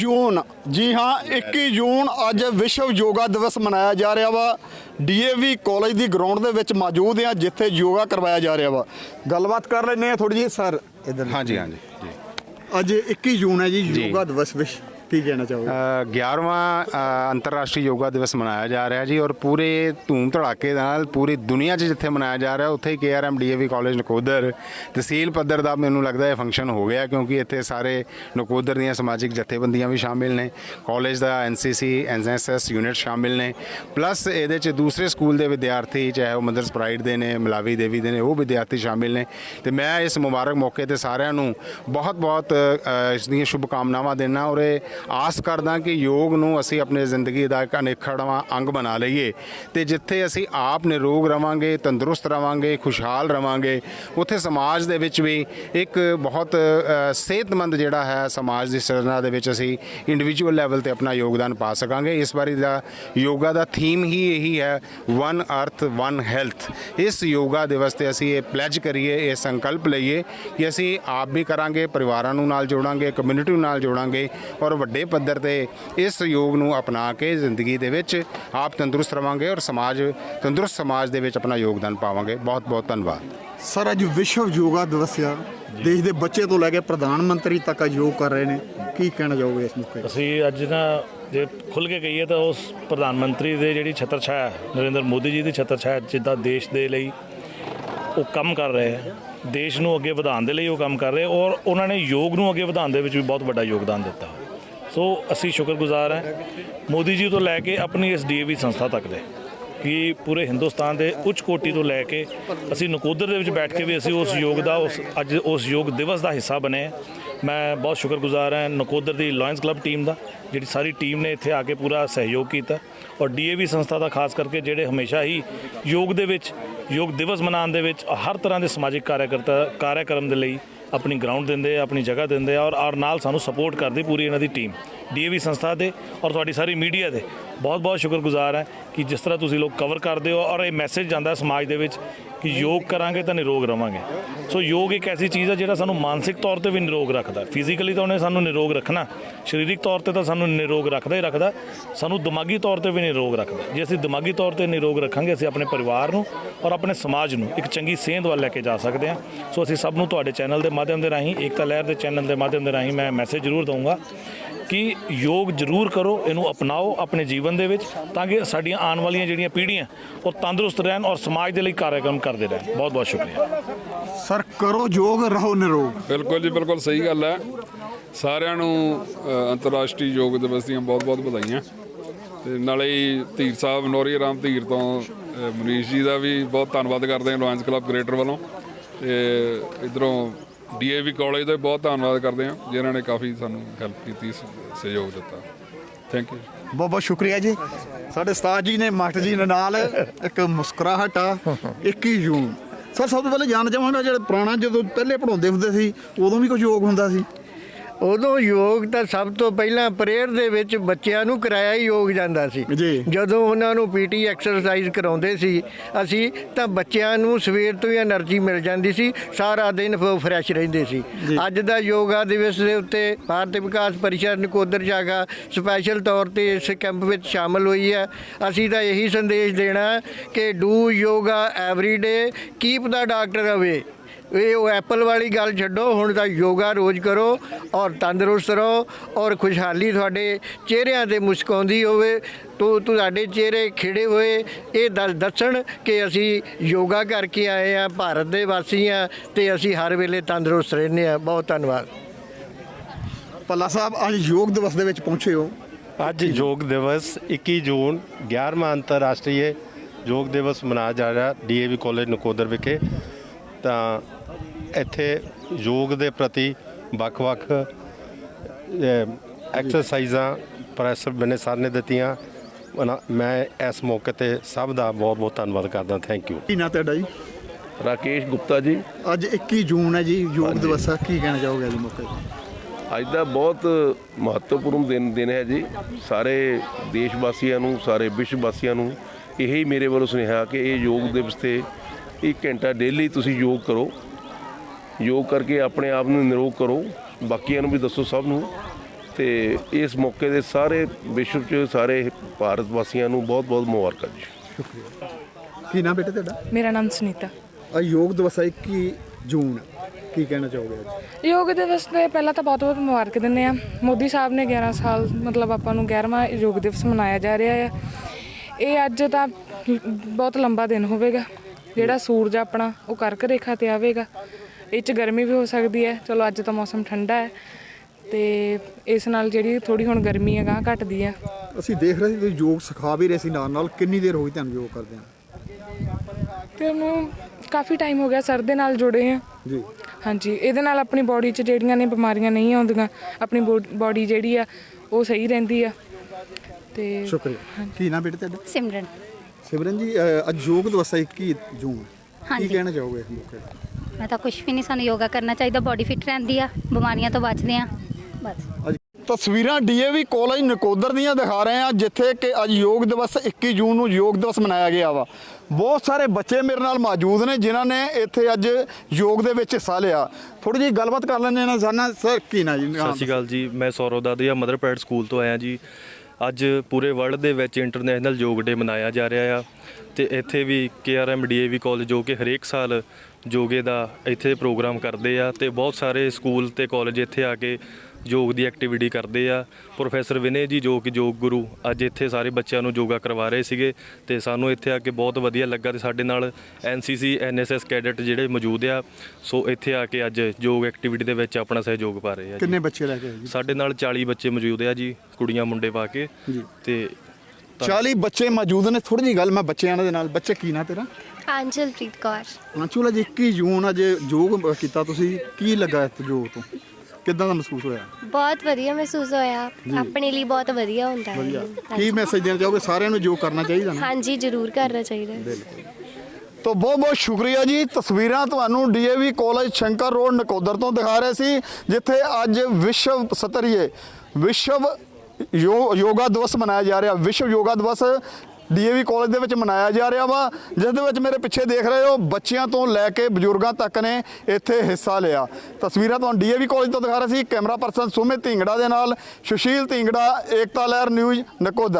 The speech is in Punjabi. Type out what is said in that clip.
ਜੂਨ ਜੀ ਹਾਂ 21 ਜੂਨ ਅੱਜ ਵਿਸ਼ਵ ਯੋਗਾ ਦਿਵਸ ਮਨਾਇਆ ਜਾ ਰਿਹਾ ਵਾ। ਡੀਏਵੀ ਕਾਲਜ ਦੀ ਗਰਾਊਂਡ ਦੇ ਵਿੱਚ ਮੌਜੂਦ ਆ ਜਿੱਥੇ ਯੋਗਾ ਕਰਵਾਇਆ ਜਾ ਰਿਹਾ ਵਾ। ਗੱਲਬਾਤ ਕਰ ਲੈਨੇ ਆ ਥੋੜੀ ਜੀ ਸਰ ਇਧਰ। ਹਾਂਜੀ ਹਾਂਜੀ ਜੀ। ਅੱਜ 21 ਜੂਨ ਹੈ ਜੀ ਜੀ। ਯੋਗਾ ਦਿਵਸ ਵਿਸ਼ ਕੀ ਕਹਿਣਾ ਚਾਹੋਗੇ? 11ਵਾਂ ਅੰਤਰਰਾਸ਼ਟਰੀ ਯੋਗਾ ਦਿਵਸ ਮਨਾਇਆ ਜਾ ਰਿਹਾ ਜੀ ਔਰ ਪੂਰੇ ਧੂਮ ਧੜਾਕੇ ਨਾਲ ਪੂਰੀ ਦੁਨੀਆ 'ਚ ਜਿੱਥੇ ਮਨਾਇਆ ਜਾ ਰਿਹਾ, ਉੱਥੇ ਹੀ KRM DAV college Nakodar tehsil ਪੱਧਰ ਦਾ ਮੈਨੂੰ ਲੱਗਦਾ ਇਹ ਫੰਕਸ਼ਨ ਹੋ ਗਿਆ ਕਿਉਂਕਿ ਇੱਥੇ ਸਾਰੇ ਨਕੋਦਰ ਦੀਆਂ ਸਮਾਜਿਕ ਜਥੇਬੰਦੀਆਂ ਵੀ ਸ਼ਾਮਿਲ ਨੇ, ਕਾਲਜ ਦਾ ਐਨਸੀਸੀ ਐਨਐਸਐਸ ਯੂਨਿਟ ਸ਼ਾਮਿਲ ਨੇ, ਪਲੱਸ ਇਹਦੇ 'ਚ ਦੂਸਰੇ ਸਕੂਲ ਦੇ ਵਿਦਿਆਰਥੀ ਚਾਹੇ ਉਹ ਮਦਰਸ ਪ੍ਰਾਈਡ ਦੇ ਨੇ, ਮਲਾਵੀ ਦੇਵੀ ਦੇ ਨੇ, ਉਹ ਵਿਦਿਆਰਥੀ ਸ਼ਾਮਿਲ ਨੇ ਤੇ ਮੈਂ ਇਸ ਮੁਬਾਰਕ ਮੌਕੇ ਤੇ ਸਾਰਿਆਂ ਨੂੰ ਬਹੁਤ ਬਹੁਤ ਇਸ ਦੀਆਂ ਸ਼ੁਭ ਕਾਮਨਾਵਾਂ ਦੇਣਾ ਔਰ ਇਹ ਆਸ ਕਰਦਾ ਕਿ ਯੋਗ ਨੂੰ ਅਸੀਂ ਆਪਣੀ ਜ਼ਿੰਦਗੀ ਦਾ ਇੱਕ ਅਨਿੱਖੜਵਾਂ ਅੰਗ ਬਣਾ ਲਈਏ ਤੇ ਜਿੱਥੇ ਅਸੀਂ ਆਪ ਨਿਰੋਗ ਰਵਾਂਗੇ, ਤੰਦਰੁਸਤ ਰਵਾਂਗੇ, ਖੁਸ਼ਹਾਲ ਰਵਾਂਗੇ, ਉੱਥੇ ਸਮਾਜ ਦੇ ਵਿੱਚ ਵੀ ਇੱਕ ਬਹੁਤ ਸਿਹਤਮੰਦ ਜਿਹੜਾ ਹੈ ਸਮਾਜ ਦੀ ਸਿਰਜਣਾ ਦੇ ਵਿੱਚ ਅਸੀਂ ਇੰਡੀਵਿਜੂਅਲ ਲੈਵਲ ਤੇ ਆਪਣਾ ਯੋਗਦਾਨ ਪਾ ਸਕਾਂਗੇ। ਇਸ ਵਾਰੀ ਦਾ ਯੋਗਾ ਦਾ ਥੀਮ ਹੀ ਇਹੀ ਹੈ ਵਨ ਅਰਥ ਵਨ ਹੈਲਥ ਇਸ ਯੋਗਾ ਦਿਵਸ ਤੇ ਅਸੀਂ ਇਹ ਪਲੈਜ ਕਰੀਏ, ਇਹ ਸੰਕਲਪ ਲਈਏ ਕਿ ਅਸੀਂ ਆਪ ਵੀ ਕਰਾਂਗੇ, ਪਰਿਵਾਰਾਂ ਨੂੰ ਨਾਲ ਜੋੜਾਂਗੇ ਕਮਿਊਨਿਟੀ ਨੂੰ ਨਾਲ ਜੋੜਾਂਗੇ ਔਰ ਵੱਡੇ ਪੱਧਰ ਤੇ ਇਸ ਯੋਗ ਨੂੰ ਅਪਣਾ ਕੇ ਜ਼ਿੰਦਗੀ ਦੇ ਵਿੱਚ ਆਪ ਤੰਦਰੁਸਤ ਰਵਾਂਗੇ ਔਰ ਸਮਾਜ ਤੰਦਰੁਸਤ ਸਮਾਜ ਦੇ ਵਿੱਚ ਆਪਣਾ ਯੋਗਦਾਨ ਪਾਵਾਂਗੇ। ਬਹੁਤ ਬਹੁਤ ਧੰਨਵਾਦ। ਸਰ ਅੱਜ ਵਿਸ਼ਵ ਯੋਗਾ ਦਿਵਸ ਆ ਦੇਸ਼ ਦੇ ਬੱਚੇ ਤੋਂ ਲੈ ਕੇ ਪ੍ਰਧਾਨ ਮੰਤਰੀ ਤੱਕ ਯੋਗ ਕਰ ਰਹੇ ਨੇ। ਕੀ ਕਹਿਣਾ ਚਾਹੋਗੇ ਇਸ ਮੌਕੇ? ਤੇ? ਅਸੀਂ ਅੱਜ ਨਾ ਜੇ ਖੁੱਲ ਕੇ ਕਹੀਏ ਤਾਂ ਉਸ ਪ੍ਰਧਾਨ ਮੰਤਰੀ ਦੇ ਜਿਹੜੀ ਛਤਰ ਛਾਇਆ ਨਰਿੰਦਰ ਮੋਦੀ ਜੀ ਦੀ ਛਤਰ ਛਾਇਆ ਜਿੱਦਾਂ ਦੇਸ਼ ਦੇ ਲਈ ਉਹ ਕੰਮ ਕਰ ਰਹੇ ਹੈ ਦੇਸ਼ ਨੂੰ ਅੱਗੇ ਵਧਾਉਣ ਦੇ ਲਈ ਉਹ ਕੰਮ ਕਰ ਰਹੇ ਔਰ ਉਹਨਾਂ ਨੇ ਯੋਗ ਨੂੰ ਅੱਗੇ ਵਧਾਉਣ ਦੇ ਵਿੱਚ ਵੀ ਬਹੁਤ ਵੱਡਾ ਯੋਗਦਾਨ ਦਿੱਤਾ। ਸੋ ਅਸੀਂ ਸ਼ੁਕਰਗੁਜ਼ਾਰ ਹਾਂ ਮੋਦੀ ਜੀ ਤੋਂ ਲੈ ਕੇ ਆਪਣੀ ਇਸ ਡੀਏਵੀ ਸੰਸਥਾ ਤੱਕ ਦੇ ਕਿ ਪੂਰੇ ਹਿੰਦੁਸਤਾਨ ਦੇ ਉੱਚ ਕੋਟੀ ਤੋਂ ਲੈ ਕੇ ਅਸੀਂ ਨਕੋਦਰ ਦੇ ਵਿੱਚ ਬੈਠ ਕੇ ਵੀ ਅਸੀਂ ਉਸ ਯੋਗ ਦਾ, ਉਸ ਅੱਜ ਉਸ ਯੋਗ ਦਿਵਸ ਦਾ ਹਿੱਸਾ ਬਣੇ ਹਾਂ। ਮੈਂ ਬਹੁਤ ਸ਼ੁਕਰਗੁਜ਼ਾਰ ਹਾਂ ਨਕੋਦਰ ਦੀ ਲਾਇਨਸ ਕਲੱਬ ਟੀਮ ਦਾ, ਜਿਹੜੀ ਸਾਰੀ ਟੀਮ ਨੇ ਇੱਥੇ ਆ ਕੇ ਪੂਰਾ ਸਹਿਯੋਗ ਕੀਤਾ ਔਰ ਡੀਏਵੀ ਸੰਸਥਾ ਦਾ ਖਾਸ ਕਰਕੇ ਜਿਹੜੇ ਹਮੇਸ਼ਾ ਹੀ ਯੋਗ ਦੇ ਵਿੱਚ, ਯੋਗ ਦਿਵਸ ਮਨਾਉਣ ਦੇ ਵਿੱਚ ਹਰ ਤਰ੍ਹਾਂ ਦੇ ਸਮਾਜਿਕ ਕਾਰਜਕਰਤਾ ਕਾਰਜਕ੍ਰਮ ਦੇ ਲਈ ਆਪਣੀ ਗਰਾਊਂਡ ਦਿੰਦੇ ਆ, ਆਪਣੀ ਜਗ੍ਹਾ ਦਿੰਦੇ ਆ ਔਰ ਔਰ ਨਾਲ ਸਾਨੂੰ ਸਪੋਰਟ ਕਰਦੀ ਪੂਰੀ ਇਹਨਾਂ ਦੀ ਟੀਮ ਡੀਏਵੀ ਸੰਸਥਾ ਦੇ ਔਰ ਤੁਹਾਡੀ ਸਾਰੀ ਮੀਡੀਆ ਦੇ। ਬਹੁਤ ਬਹੁਤ ਸ਼ੁਕਰਗੁਜ਼ਾਰ ਹੈ ਕਿ ਜਿਸ ਤਰ੍ਹਾਂ ਤੁਸੀਂ ਲੋਕ ਕਵਰ ਕਰਦੇ ਹੋ ਔਰ ਇਹ ਮੈਸੇਜ ਜਾਂਦਾ ਸਮਾਜ ਦੇ ਵਿੱਚ ਕਿ ਯੋਗ ਕਰਾਂਗੇ ਤਾਂ ਨਿਰੋਗ ਰਵਾਂਗੇ। ਸੋ ਯੋਗ ਇੱਕ ਐਸੀ ਚੀਜ਼ ਹੈ ਜਿਹੜਾ ਸਾਨੂੰ ਮਾਨਸਿਕ ਤੌਰ ਤੇ ਵੀ ਨਿਰੋਗ ਰੱਖਦਾ। ਫਿਜ਼ੀਕਲੀ ਤਾਂ ਉਹਨੇ ਸਾਨੂੰ ਨਿਰੋਗ ਰੱਖਣਾ, ਸਰੀਰਕ ਤੌਰ ਤੇ ਤਾਂ ਸਾਨੂੰ ਨਿਰੋਗ ਰੱਖਦਾ ਹੀ ਰੱਖਦਾ, ਸਾਨੂੰ ਦਿਮਾਗੀ ਤੌਰ ਤੇ ਵੀ ਨਿਰੋਗ ਰੱਖਦਾ। ਜੇ ਅਸੀਂ ਦਿਮਾਗੀ ਤੌਰ ਤੇ ਨਿਰੋਗ ਰੱਖਾਂਗੇ, ਅਸੀਂ ਆਪਣੇ ਪਰਿਵਾਰ ਨੂੰ ਔਰ ਆਪਣੇ ਸਮਾਜ ਨੂੰ ਇੱਕ ਚੰਗੀ ਸੇਧ ਵੱਲ ਲੈ ਕੇ ਜਾ ਸਕਦੇ ਹਾਂ। ਸੋ ਅਸੀਂ ਸਭ ਨੂੰ ਤੁਹਾਡੇ ਚੈਨਲ ਦੇ ਮਾਧਿਅਮ ਦੇ ਰਾਹੀਂ, ਏਕਤਾ ਲਹਿਰ ਦੇ ਚੈਨਲ ਦੇ ਮਾਧਿਅਮ ਦੇ ਰਾਹੀਂ ਮੈਂ ਮੈਸੇਜ ਜ਼ਰੂਰ ਦਊਂਗਾ। ਕਿ ਯੋਗ ਜ਼ਰੂਰ ਕਰੋ ਇਹਨੂੰ ਅਪਣਾਓ ਆਪਣੇ ਜੀਵਨ ਦੇ ਵਿੱਚ ਤਾਂ ਕਿ ਸਾਡੀਆਂ ਆਉਣ ਵਾਲੀਆਂ ਜਿਹੜੀਆਂ ਪੀੜ੍ਹੀਆਂ ਉਹ ਤੰਦਰੁਸਤ ਰਹਿਣ ਔਰ ਸਮਾਜ ਦੇ ਲਈ ਕਾਰਜਕ੍ਰਮ ਕਰਦੇ ਰਹਿਣ। ਬਹੁਤ ਬਹੁਤ ਸ਼ੁਕਰੀਆ। ਸਰ ਕਰੋ ਯੋਗ ਰਹੋ ਨਿਰੋਗ। ਬਿਲਕੁਲ ਜੀ ਬਿਲਕੁਲ ਸਹੀ ਗੱਲ ਹੈ। ਸਾਰਿਆਂ ਨੂੰ ਅੰਤਰਰਾਸ਼ਟਰੀ ਯੋਗ ਦਿਵਸ ਦੀਆਂ ਬਹੁਤ-ਬਹੁਤ ਵਧਾਈਆਂ। ਤੇ ਨਾਲੇ ਹੀ ਧੀਰ ਸਾਹਿਬ ਨੌਰੀ ਰਾਮ ਧੀਰ ਤੋਂ ਮਨੀਸ਼ ਜੀ ਦਾ ਵੀ ਬਹੁਤ ਧੰਨਵਾਦ ਕਰਦੇ ਹਾਂ ਲਾਇਨਸ ਕਲੱਬ ਗ੍ਰੇਟਰ ਵੱਲੋਂ। ਤੇ ਇਧਰੋਂ ਡੀਏਵੀ ਕਾਲਜ ਦਾ ਬਹੁਤ ਧੰਨਵਾਦ ਕਰਦੇ ਹਾਂ, ਜਿਨ੍ਹਾਂ ਨੇ ਕਾਫੀ ਸਾਨੂੰ ਹੈਲਪ ਕੀਤੀ ਸਹਿਯੋਗ ਦਿੱਤਾ। ਥੈਂਕ ਯੂ ਬਹੁਤ ਬਹੁਤ ਸ਼ੁਕਰੀਆ ਜੀ। ਸਾਡੇ ਉਸਤਾਦ ਜੀ ਨੇ, ਮਾਸਟਰ ਜੀ ਦੇ ਨਾਲ ਇੱਕ ਮੁਸਕਰਾਹਟ ਆ 21 ਜੂਨ। ਸਰ, ਸਭ ਤੋਂ ਪਹਿਲੇ ਜਾਣ ਚਾਹਾਂਗਾ, ਜਿਹੜਾ ਪੁਰਾਣਾ ਜਦੋਂ ਪਹਿਲੇ ਪੜਾਉਂਦੇ ਹੁੰਦੇ ਸੀ, ਉਦੋਂ ਵੀ ਕੁਝ ਯੋਗ ਹੁੰਦਾ ਸੀ? ਉਦੋਂ ਯੋਗ ਤਾਂ ਸਭ ਤੋਂ ਪਹਿਲਾਂ ਪ੍ਰੇਅਰ ਦੇ ਵਿੱਚ ਬੱਚਿਆਂ ਨੂੰ ਕਰਾਇਆ ਹੀ ਯੋਗ ਜਾਂਦਾ ਸੀ। ਜਦੋਂ ਉਹਨਾਂ ਨੂੰ ਪੀਟੀ ਐਕਸਰਸਾਈਜ਼ ਕਰਾਉਂਦੇ ਸੀ ਅਸੀਂ ਤਾਂ ਬੱਚਿਆਂ ਨੂੰ ਸਵੇਰ ਤੋਂ ਹੀ એનર્ਜੀ ਮਿਲ ਜਾਂਦੀ ਸੀ ਸਾਰਾ ਦਿਨ ਫਰੈਸ਼ ਰਹਿੰਦੇ ਸੀ। ਅੱਜ ਦਾ ਯੋਗਾ ਦਿਵਸ ਦੇ ਉੱਤੇ ਭਾਰਤ ਵਿਕਾਸ ਪਰਿਸ਼ਦ ਨਕੋਦਰ ਜਾਗਾ ਸਪੈਸ਼ਲ ਤੌਰ ਤੇ ਇਸ ਕੈਂਪ ਵਿੱਚ ਸ਼ਾਮਲ ਹੋਈ ਹੈ। ਅਸੀਂ ਤਾਂ ਇਹੀ ਸੰਦੇਸ਼ ਦੇਣਾ ਕਿ do yoga every day keep the doctor away ਇਹ ਉਹ ਐਪਲ ਵਾਲੀ ਗੱਲ ਛੱਡੋ ਹੁਣ ਤਾਂ ਯੋਗਾ ਰੋਜ਼ ਕਰੋ ਔਰ ਤੰਦਰੁਸਤ ਰਹੋ ਔਰ ਖੁਸ਼ਹਾਲੀ ਤੁਹਾਡੇ ਚਿਹਰਿਆਂ ਤੇ ਮੁਸਕਾਉਂਦੀ ਹੋਵੇ। ਤੋ ਤੁਹਾਡੇ ਚਿਹਰੇ ਖਿੜੇ ਹੋਏ ਇਹ ਦੱਸ ਦੱਸਣ ਕਿ ਅਸੀਂ ਯੋਗਾ ਕਰਕੇ ਆਏ ਆ ਭਾਰਤ ਦੇ ਵਾਸੀ ਆ ਤੇ ਅਸੀਂ ਹਰ ਵੇਲੇ ਤੰਦਰੁਸਤ ਰਹਿੰਦੇ ਆ ਬਹੁਤ ਧੰਨਵਾਦ। ਪੱਲਾ ਸਾਹਿਬ ਅੱਜ ਯੋਗ ਦਿਵਸ ਦੇ ਵਿੱਚ ਪਹੁੰਚੇ ਹੋ। ਅੱਜ ਯੋਗ ਦਿਵਸ 21 ਜੂਨ 11ਵਾਂ ਅੰਤਰਰਾਸ਼ਟਰੀ ਯੋਗ ਦਿਵਸ ਮਨਾਇਆ ਜਾ ਰਿਹਾ ਡੀਏਵੀ ਕਾਲਜ ਨਕੋਦਰ ਵਿਖੇ। ਤਾਂ ਇੱਥੇ ਯੋਗ ਦੇ ਪ੍ਰਤੀ ਵੱਖ-ਵੱਖ ਐਕਸਰਸਾਈਜ਼ਾਂ ਪ੍ਰੋਫੈਸਰ ਬਨੇ ਸਰ ਨੇ ਦਿੱਤੀਆਂ। ਮੈਂ ਇਸ ਮੌਕੇ ਤੇ ਸਭ ਦਾ ਬਹੁਤ-ਬਹੁਤ ਧੰਨਵਾਦ ਕਰਦਾ। ਥੈਂਕ ਯੂ ਕੀ ਨਾਂ ਤੁਹਾਡਾ ਜੀ? ਰਾਕੇਸ਼ ਗੁਪਤਾ ਜੀ। ਅੱਜ 21 ਜੂਨ ਹੈ ਜੀ ਯੋਗ ਦਿਵਸ ਆ। ਕੀ ਕਹਿਣਾ ਚਾਹੋਗੇ ਅੱਜ ਮੌਕੇ ਤੇ? ਅੱਜ ਦਾ ਬਹੁਤ ਮਹੱਤਵਪੂਰਨ ਦਿਨ ਦਿਨ ਹੈ ਜੀ। ਸਾਰੇ ਦੇਸ਼ ਵਾਸੀਆਂ ਨੂੰ ਸਾਰੇ ਵਿਸ਼ਵ ਵਾਸੀਆਂ ਨੂੰ ਇਹੀ ਮੇਰੇ ਵੱਲੋਂ ਸੁਨੇਹਾ ਕਿ ਇਹ ਯੋਗ ਦਿਵਸ ਤੇ ਇੱਕ ਘੰਟਾ ਡੇਲੀ ਤੁਸੀਂ ਯੋਗ ਕਰੋ। ਯੋਗ ਕਰਕੇ ਆਪਣੇ ਆਪ ਨੂੰ ਨਿਰੋਗ ਕਰੋ। ਬਾਕੀਆਂ ਨੂੰ ਵੀ ਦੱਸੋ ਸਭ ਨੂੰ। ਤੇ ਇਸ ਮੌਕੇ ਦੇ ਸਾਰੇ ਵਿਸ਼ਵ 'ਚ ਸਾਰੇ ਭਾਰਤ ਵਾਸੀਆਂ ਨੂੰ ਬਹੁਤ-ਬਹੁਤ ਮੁਬਾਰਕਾਂ ਜੀ। ਕੀ ਨਾਮ ਬੇਟਾ ਤੁਹਾਡਾ? ਮੇਰਾ ਨਾਮ ਸੁਨੀਤਾ। ਆ ਯੋਗ ਦਿਵਸ ਹੈ 21 ਜੂਨ। ਕੀ ਕਹਿਣਾ ਚਾਹੋਗੇ ਅੱਜ? ਯੋਗ ਦਿਵਸ ਦੇ ਪਹਿਲਾਂ ਤਾਂ ਬਹੁਤ ਬਹੁਤ ਮੁਬਾਰਕ ਦਿੰਦੇ ਆ ਮੋਦੀ ਸਾਹਿਬ ਨੇ 11 ਸਾਲ ਮਤਲਬ ਆਪਾਂ ਨੂੰ 11ਵਾਂ ਯੋਗ ਦਿਵਸ ਮਨਾਇਆ ਜਾ ਰਿਹਾ ਆ। ਇਹ ਅੱਜ ਤਾਂ ਬਹੁਤ ਲੰਬਾ ਦਿਨ ਹੋਵੇਗਾ। ਜਿਹੜਾ ਸੂਰਜ ਆਪਣਾ ਉਹ ਕਰਕ ਰੇਖਾ ਤੇ ਆਵੇਗਾ। ਇਹ ਚ ਗਰਮੀ ਵੀ ਹੋ ਸਕਦੀ ਹੈ। ਚਲੋ ਅੱਜ ਤਾਂ ਮੌਸਮ ਠੰਡਾ ਹੈ ਤੇ ਇਸ ਨਾਲ ਜਿਹੜੀ ਥੋੜੀ ਹੁਣ ਗਰਮੀ ਹੈ ਗਾਂ ਘਟਦੀ ਆ। ਅਸੀਂ ਦੇਖ ਰਹੇ ਸੀ ਤੁਸੀਂ ਯੋਗ ਸਿਖਾ ਵੀ ਰਹੇ ਸੀ ਨਾਲ ਨਾਲ। ਕਿੰਨੀ ਦੇਰ ਹੋਈ ਤੁਹਾਨੂੰ ਯੋਗ ਕਰਦੇ ਆ ਤੇ ਉਹਨੂੰ ਕਾਫੀ ਟਾਈਮ ਹੋ ਗਿਆ ਸਰ ਦੇ ਨਾਲ ਜੁੜੇ ਆ। ਜੀ। ਹਾਂਜੀ ਇਹਦੇ ਨਾਲ ਆਪਣੀ ਬਾਡੀ 'ਚ ਜਿਹੜੀਆਂ ਨੇ ਬਿਮਾਰੀਆਂ ਨਹੀਂ ਆਉਂਦੀਆਂ ਆਪਣੀ ਬਾਡੀ ਜਿਹੜੀ ਆ ਉਹ ਸਹੀ ਰਹਿੰਦੀ ਆ। ਤੇ ਸ਼ੁਕਰੀਆ। ਕੀ ਨਾਮ ਬੇਟਾ ਤੁਹਾਡਾ? ਸਿਮਰਨ। ਸਿਮਰਨ ਜੀ ਅੱਜ ਯੋਗ ਦਿਵਸ ਹੈ 21 ਜੂਨ। ਕੀ। ਕਹਿਣਾ ਚਾਹੋਗੇ ਇਸ ਮੌਕੇ? ਤੇ ਮੈਂ ਤਾਂ ਕੁਝ ਵੀ ਨਹੀਂ ਸਾਨੂੰ ਯੋਗਾ ਕਰਨਾ ਚਾਹੀਦਾ ਬਾਡੀ ਫਿਟ ਰਹਿੰਦੀ ਆ ਬਿਮਾਰੀਆਂ ਤੋਂ ਬਚਦੇ ਆ ਬਸ। ਅੱਜ ਤਸਵੀਰਾਂ ਡੀਏਵੀ ਕਾਲਜ ਨਕੋਦਰ ਦੀਆਂ ਦਿਖਾ ਰਹੇ ਹਾਂ ਜਿੱਥੇ ਕਿ ਅੱਜ ਯੋਗ ਦਿਵਸ 21 ਜੂਨ ਨੂੰ ਯੋਗ ਦਿਵਸ ਮਨਾਇਆ ਗਿਆ ਵਾ। ਬਹੁਤ ਸਾਰੇ ਬੱਚੇ ਮੇਰੇ ਨਾਲ ਮੌਜੂਦ ਨੇ ਜਿਨ੍ਹਾਂ ਨੇ ਇੱਥੇ ਅੱਜ ਯੋਗ ਦੇ ਵਿੱਚ ਹਿੱਸਾ ਲਿਆ। ਥੋੜੀ ਜਿਹੀ ਗੱਲਬਾਤ ਕਰ ਲੈਂਦੇ ਹਾਂ ਜਾਨਾ ਸਰ ਕੀ ਨਾ ਜੀ? ਸਤਿ ਸ਼੍ਰੀ ਅਕਾਲ ਜੀ ਮੈਂ Saurav Dadia mother pad school ਤੋਂ ਆਇਆ ਜੀ। ਅੱਜ ਪੂਰੇ ਵਰਲਡ ਦੇ ਵਿੱਚ ਇੰਟਰਨੈਸ਼ਨਲ ਯੋਗ ਡੇ ਮਨਾਇਆ ਜਾ ਰਿਹਾ ਆ ਤੇ ਇੱਥੇ ਵੀ ਕੇਆਰਐਮ ਡੀਏਵੀ ਕਾਲਜ ਜੋ ਕਿ ਹਰੇਕ ਸਾਲ ਯੋਗੇ ਦਾ ਇੱਥੇ ਪ੍ਰੋਗਰਾਮ ਕਰਦੇ ਆ ਤੇ ਬਹੁਤ ਸਾਰੇ ਸਕੂਲ ਤੇ ਕਾਲਜ ਇੱਥੇ ਆ ਕੇ ਯੋਗ ਦੀ ਐਕਟੀਵਿਟੀ ਕਰਦੇ ਆ। ਪ੍ਰੋਫੈਸਰ ਵਿਨੇ ਜੀ ਜੋ ਕਿ ਯੋਗ ਗੁਰੂ ਅੱਜ ਇੱਥੇ ਸਾਰੇ ਬੱਚਿਆਂ ਨੂੰ ਯੋਗਾ ਕਰਵਾ ਰਹੇ ਸੀਗੇ ਤੇ ਸਾਨੂੰ ਇੱਥੇ ਆ ਕੇ ਬਹੁਤ ਵਧੀਆ ਲੱਗਾ ਤੇ ਸਾਡੇ ਨਾਲ ਐਨਸੀਸੀ ਐਨਐਸਐਸ ਕੈਡਟ ਜਿਹੜੇ ਮੌਜੂਦ ਆ ਸੋ ਇੱਥੇ ਆ ਕੇ ਅੱਜ ਯੋਗ ਐਕਟੀਵਿਟੀ ਦੇ ਵਿੱਚ ਆਪਣਾ ਸਹਿਯੋਗ ਪਾ ਰਹੇ ਆ ਜੀ। ਕਿੰਨੇ ਬੱਚੇ ਲੈ ਕੇ ਆਏ ਜੀ? ਸਾਡੇ ਨਾਲ 40 ਬੱਚੇ ਮੌਜੂਦ ਆ ਜੀ ਕੁੜੀਆਂ ਮੁੰਡੇ ਪਾ ਕੇ ਜੀ। ਤੇ 40 ਬੱਚੇ ਮੌਜੂਦ ਨੇ ਥੋੜੀ ਜਿਹੀ ਗੱਲ ਮੈਂ ਬੱਚਿਆਂ ਦੇ ਨਾਲ ਬੱਚੇ ਕੀ ਨਾ ਤੇਰਾ? ਅੰਜਲਪ੍ਰੀਤ ਕੌਰ। ਅੰਚੂਲ ਅੱਜ 21 ਜੂਨ ਅੱਜ ਯੋਗ ਕੀਤਾ ਤੁਸੀਂ? ਕੀ ਲੱਗਾ ਇਸ ਯੋਗ ਤੋਂ? ਕਿੱਦਾਂ ਦਾ ਮਹਿਸੂਸ ਹੋਇਆ? ਬਹੁਤ ਵਧੀਆ ਮਹਿਸੂਸ ਹੋਇਆ। ਆਪਣੇ ਲਈ ਬਹੁਤ ਵਧੀਆ ਹੁੰਦਾ ਹੈ। ਕੀ ਮੈਸੇਜ ਦੇਣਾ ਚਾਹੋਗੇ? ਸਾਰਿਆਂ ਨੂੰ ਯੋਗ ਕਰਨਾ ਚਾਹੀਦਾ ਨਾ। ਹਾਂਜੀ ਜ਼ਰੂਰ ਕਰਨਾ ਚਾਹੀਦਾ। ਹੈ ਤੋ ਬਹੁਤ ਬਹੁਤ ਸ਼ੁਕਰੀਆ ਜੀ। ਤਸਵੀਰਾਂ ਤੁਹਾਨੂੰ DAV college Shankar road Nakodar ਤੋਂ ਦਿਖਾ ਰਹੇ ਸੀ ਜਿੱਥੇ ਅੱਜ ਵਿਸ਼ਵ ਸਤਰੀਏ ਵਿਸ਼ਵ ਯੋਗਾ ਦਿਵਸ ਮਨਾਇਆ ਜਾ ਰਿਹਾ। ਵਿਸ਼ਵ ਯੋਗਾ ਦਿਵਸ ਡੀਏਵੀ ਕਾਲਜ ਦੇ ਵਿੱਚ ਮਨਾਇਆ ਜਾ ਰਿਹਾ ਵਾ, ਜਿਸ ਦੇ ਵਿੱਚ ਮੇਰੇ ਪਿੱਛੇ ਦੇਖ ਰਹੇ ਹੋ, ਬੱਚਿਆਂ ਤੋਂ ਲੈ ਕੇ ਬਜ਼ੁਰਗਾਂ ਤੱਕ ਨੇ ਇੱਥੇ ਹਿੱਸਾ ਲਿਆ। ਤਸਵੀਰਾਂ ਤੁਹਾਨੂੰ ਡੀਏਵੀ ਕਾਲਜ ਤੋਂ ਦਿਖਾ ਰਹੇ ਸੀ, ਕੈਮਰਾ ਪਰਸਨ ਸੁਮਿਤ ਢਿੰਗੜਾ ਦੇ ਨਾਲ, ਸੁਸ਼ੀਲ ਢਿੰਗੜਾ, ਏਕਤਾ ਲਹਿਰ ਨਿਊਜ਼ ਨਕੋਦਾ